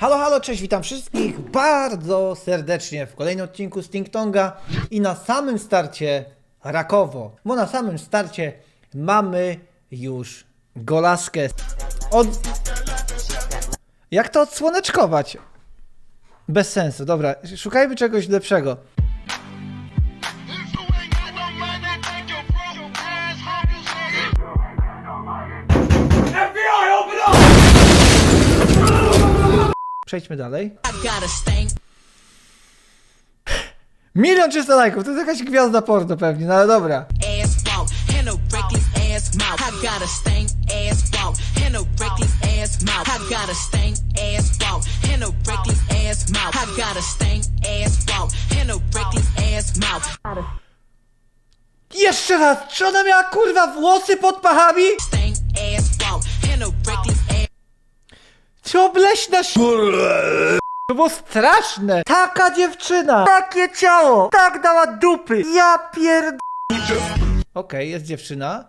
Halo, halo, cześć, witam wszystkich bardzo serdecznie w kolejnym odcinku Sting Tonga i na samym starcie Rakowo, bo na samym starcie mamy już golaskę od... Jak to odsłoneczkować? Bez sensu, dobra, szukajmy czegoś lepszego. Przejdźmy dalej. Milion trzysta lajków, to jest jakaś gwiazda porno pewnie, no ale dobra. Jeszcze raz, czy ona miała kurwa włosy pod pachami? Czy obleśna ś... To było straszne! Taka dziewczyna! Takie ciało! Tak dała dupy! Ja pierd... Okej, jest dziewczyna.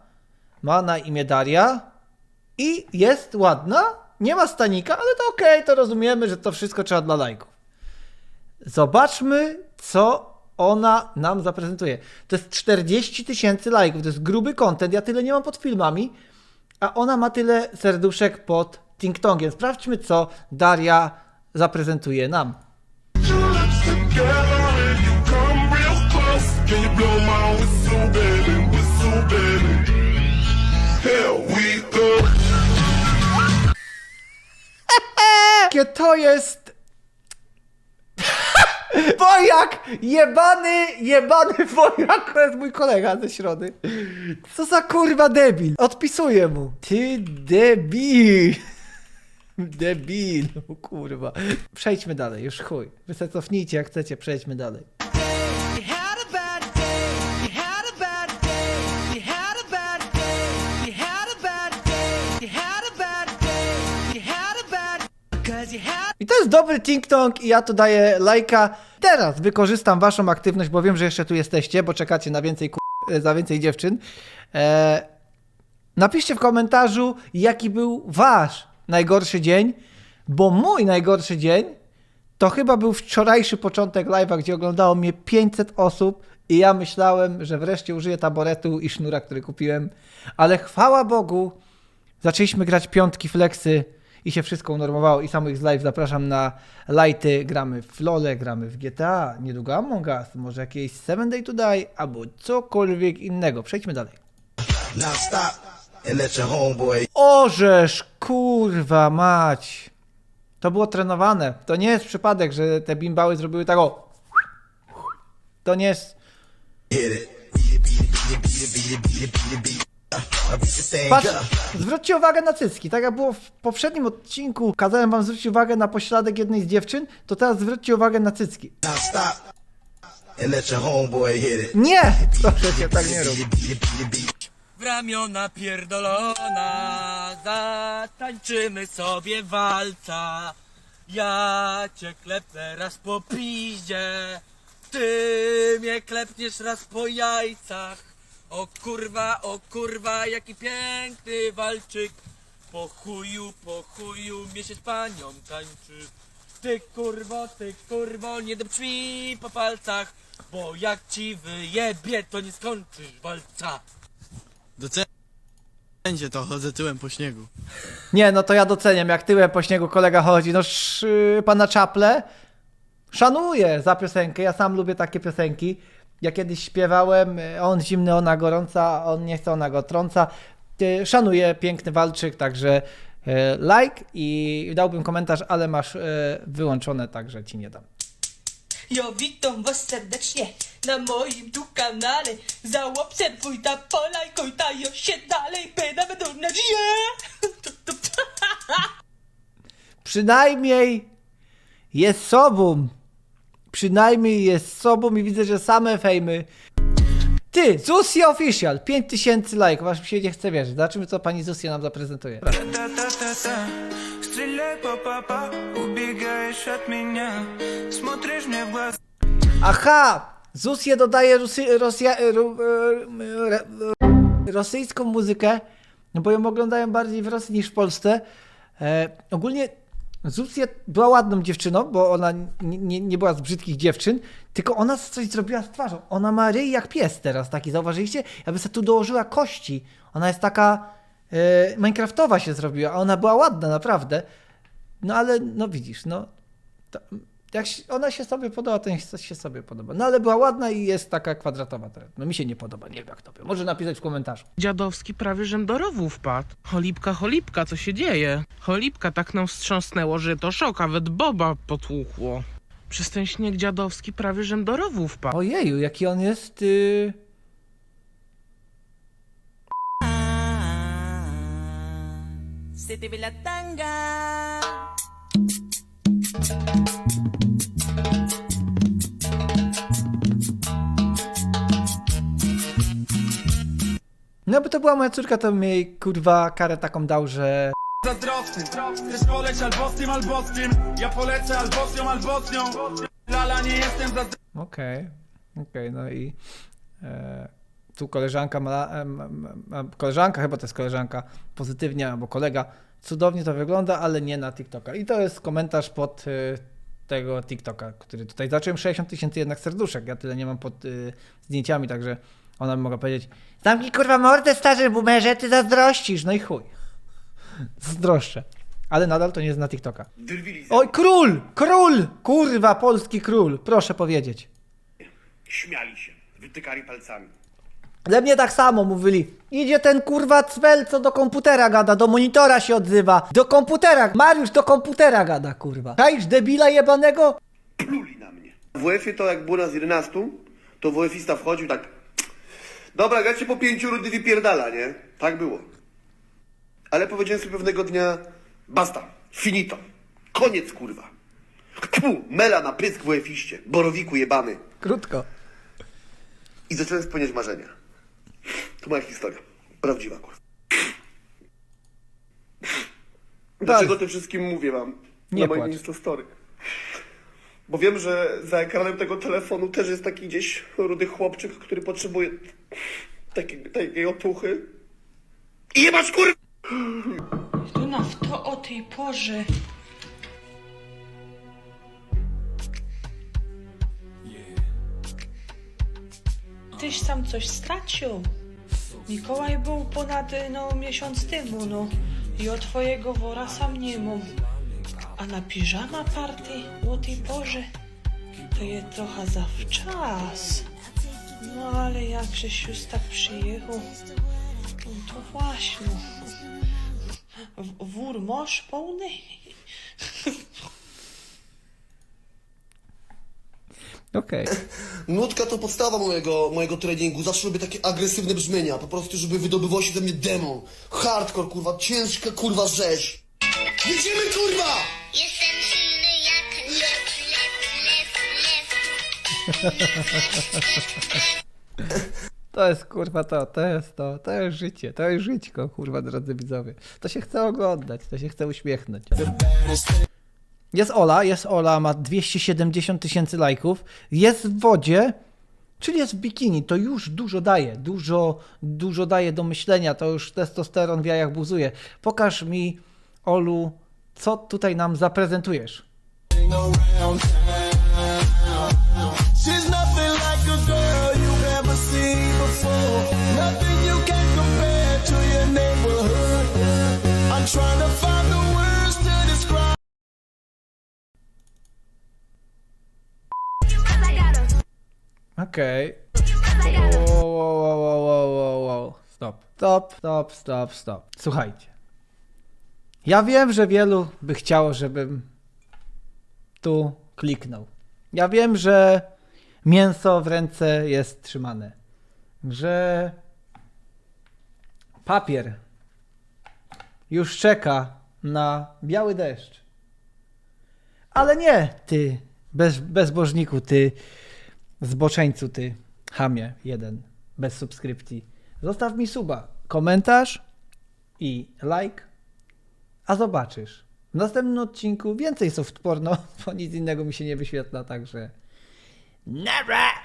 Ma na imię Daria. I jest ładna. Nie ma stanika, ale to okej, to rozumiemy, że to wszystko trzeba dla lajków. Zobaczmy, co ona nam zaprezentuje. To jest 40 tysięcy lajków, to jest gruby content, ja tyle nie mam pod filmami, a ona ma tyle serduszek pod TikTokiem. Sprawdźmy, co Daria zaprezentuje nam. Jakie to jest... Wojak! Jebany, jebany wojak! To jest mój kolega ze środy. Co za kurwa debil. Odpisuję mu. Ty debil. Debil, kurwa. Przejdźmy dalej, już chuj. Wy se cofnijcie jak chcecie, przejdźmy dalej. I to jest dobry TikTok i ja tu daję lajka. Teraz wykorzystam waszą aktywność, bo wiem, że jeszcze tu jesteście, bo czekacie na więcej ku... za więcej dziewczyn. Eee, napiszcie w komentarzu, jaki był wasz najgorszy dzień, bo mój najgorszy dzień to chyba był wczorajszy początek live'a, gdzie oglądało mnie 500 osób i ja myślałem, że wreszcie użyję taboretu i sznura, który kupiłem, ale chwała Bogu, zaczęliśmy grać piątki flexy i się wszystko unormowało i samych z live zapraszam na lighty, gramy w LoLe, gramy w GTA, niedługo Among Us, może jakieś 7 Day to Die, albo cokolwiek innego. Przejdźmy dalej. Now stop and let your homeboy Orzesz, kurwa mać. To było trenowane. To nie jest przypadek, że te bimbały zrobiły tak o. To nie jest... hit it. Beat it, beat it, beat it, beat it, beat it, beat it, beat it, beat it. Uh, I beat this thing Patrz, up. zwróćcie uwagę na cycki. Tak jak było w poprzednim odcinku, kazałem wam zwrócić uwagę na pośladek jednej z dziewczyn, to teraz zwróćcie uwagę na cycki. Now stop and let your homeboy hit it. Nie! Proszę cię, tak nie rób. Beat it, beat it, beat it, beat it. W ramiona pierdolona. Zatańczymy sobie walca. Ja cię klepnę raz po piździe. Ty mnie klepniesz raz po jajcach. O kurwa, o kurwa, jaki piękny walczyk. Po chuju, po chuju, mnie się z panią tańczy. Ty kurwo, ty kurwo, nie depcz mi po palcach, bo jak ci wyjebie, to nie skończysz walca. Docencie to, chodzę tyłem po śniegu. Nie, no to ja doceniam, jak tyłem po śniegu kolega chodzi. No sz, pana Czaple szanuję za piosenkę. Ja sam lubię takie piosenki. Ja kiedyś śpiewałem, on zimny, ona gorąca, on nie chce, ona go trąca. E, Szanuję, piękny walczyk, także e, like i dałbym komentarz, ale masz e, wyłączone, także ci nie dam. Jo, witam was serdecznie na moim tu kanale. Zaobserwuj ta pola i kojtają się dalej, pena będą na Przynajmniej jest sobą. Przynajmniej jest sobą i widzę, że same fejmy. Ty, Zusi Official, 5000 lajków, aż mi się nie chce wierzyć. Zobaczymy, co pani Zusia nam zaprezentuje. Aha, ZUS je dodaje Rusy, Rosja, e, e, e, rosyjską muzykę, no bo ją oglądają bardziej w Rosji niż w Polsce. E, ogólnie Zusie była ładną dziewczyną, bo ona nie, nie była z brzydkich dziewczyn, tylko ona coś zrobiła z twarzą. Ona ma ryj jak pies teraz, taki, zauważyliście? Jakby sobie tu dołożyła kości. Ona jest taka e, minecraftowa się zrobiła, a ona była ładna, naprawdę. No ale, no widzisz, no... To, jak się, ona się sobie podoba, to niech się sobie podoba. No ale była ładna i jest taka kwadratowa teraz. No mi się nie podoba, nie wiem jak tobie. Może napisać w komentarzu. Dziadowski prawie żem do rowu wpadł. Cholipka, cholipka, co się dzieje? Cholipka tak nam wstrząsnęło, że to szok, nawet Boba potłuchło. Przez ten śnieg dziadowski prawie żem do rowu wpadł. Ojeju, jaki on jest... Y... Se te ve la tanga. No by to była moja córka, to bym jej kurwa karę taką dał, że... Zazdrosny, chcesz poleć albo z tym, albo z tym Ja polecę albo z nią, albo z nią Lala, nie jestem zazdrosny Okej, okej, no i e, tu koleżanka ma, e, ma, koleżanka, chyba to jest koleżanka, pozytywnie, albo kolega, cudownie to wygląda, ale nie na TikToka. I to jest komentarz pod e, tego TikToka, który tutaj zacząłem. 60 tysięcy jednak serduszek, ja tyle nie mam pod e, zdjęciami, także ona by mogła powiedzieć zamknij kurwa mordę starzy boomerze, ty zazdrościsz, no i chuj. Zazdroszczę. Ale nadal to nie jest na TikToka. Oj, król! Król! Kurwa, polski król. Proszę powiedzieć. Śmiali się, wytykali palcami. Ale mnie tak samo mówili. Idzie ten kurwa cwel, co do komputera gada, do monitora się odzywa. Do komputera, Mariusz do komputera gada, kurwa. Czaisz debila jebanego? Pluli na mnie. W WF-ie to jak było nas 11, to WF-ista wchodził tak. Dobra, gracie po pięciu rudy wypierdala, nie? Tak było. Ale powiedziałem sobie pewnego dnia, basta, finito, koniec kurwa. Tfu, mela na pysk w WF-iście, borowiku jebany. Krótko. I zacząłem spełniać marzenia. To moja historia. Prawdziwa kurwa. Dlaczego o tym wszystkim mówię wam? Nie na moim płacz. Instastory. Bo wiem, że za ekranem tego telefonu też jest taki gdzieś rudy chłopczyk, który potrzebuje takiej, takiej otuchy. I jebać kurwa! Luna, w to o tej porze. Tyś sam coś stracił. Mikołaj był ponad no, miesiąc temu, no. I o twojego wora sam nie mam. A na piżama party o tej porze to je trochę zawczas. No ale jakżeś już tak przyjechał, no to właśnie. W- Wór masz pełny? Okej. Nutka to podstawa mojego, mojego treningu. Zawsze lubię takie agresywne brzmienia. Po prostu, żeby wydobywał się ze mnie demon. Hardcore, kurwa, ciężka, kurwa, rzeź. Jedziemy, kurwa! To jest kurwa to, to jest to, to jest życie, to jest żyćko, kurwa, drodzy widzowie. To się chce oglądać, to się chce uśmiechnąć. Jest Ola, jest Ola, ma 270 tysięcy lajków, jest w wodzie, czyli jest w bikini, to już dużo daje, dużo, dużo daje do myślenia, to już testosteron w jajach buzuje. Pokaż mi, Olu, co tutaj nam zaprezentujesz. Okej. Wow, wow, wow, wow, wow, wow. Stop. Stop, stop, stop, stop. Słuchajcie. Ja wiem, że wielu by chciało, żebym tu kliknął. Ja wiem, że mięso w ręce jest trzymane. Że papier już czeka na biały deszcz. Ale nie, ty, bez, bezbożniku, ty zboczeńcu ty, hamie jeden, bez subskrypcji. Zostaw mi suba, komentarz i like, a zobaczysz. W następnym odcinku więcej soft porno, bo nic innego mi się nie wyświetla, także... Never!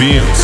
Campina.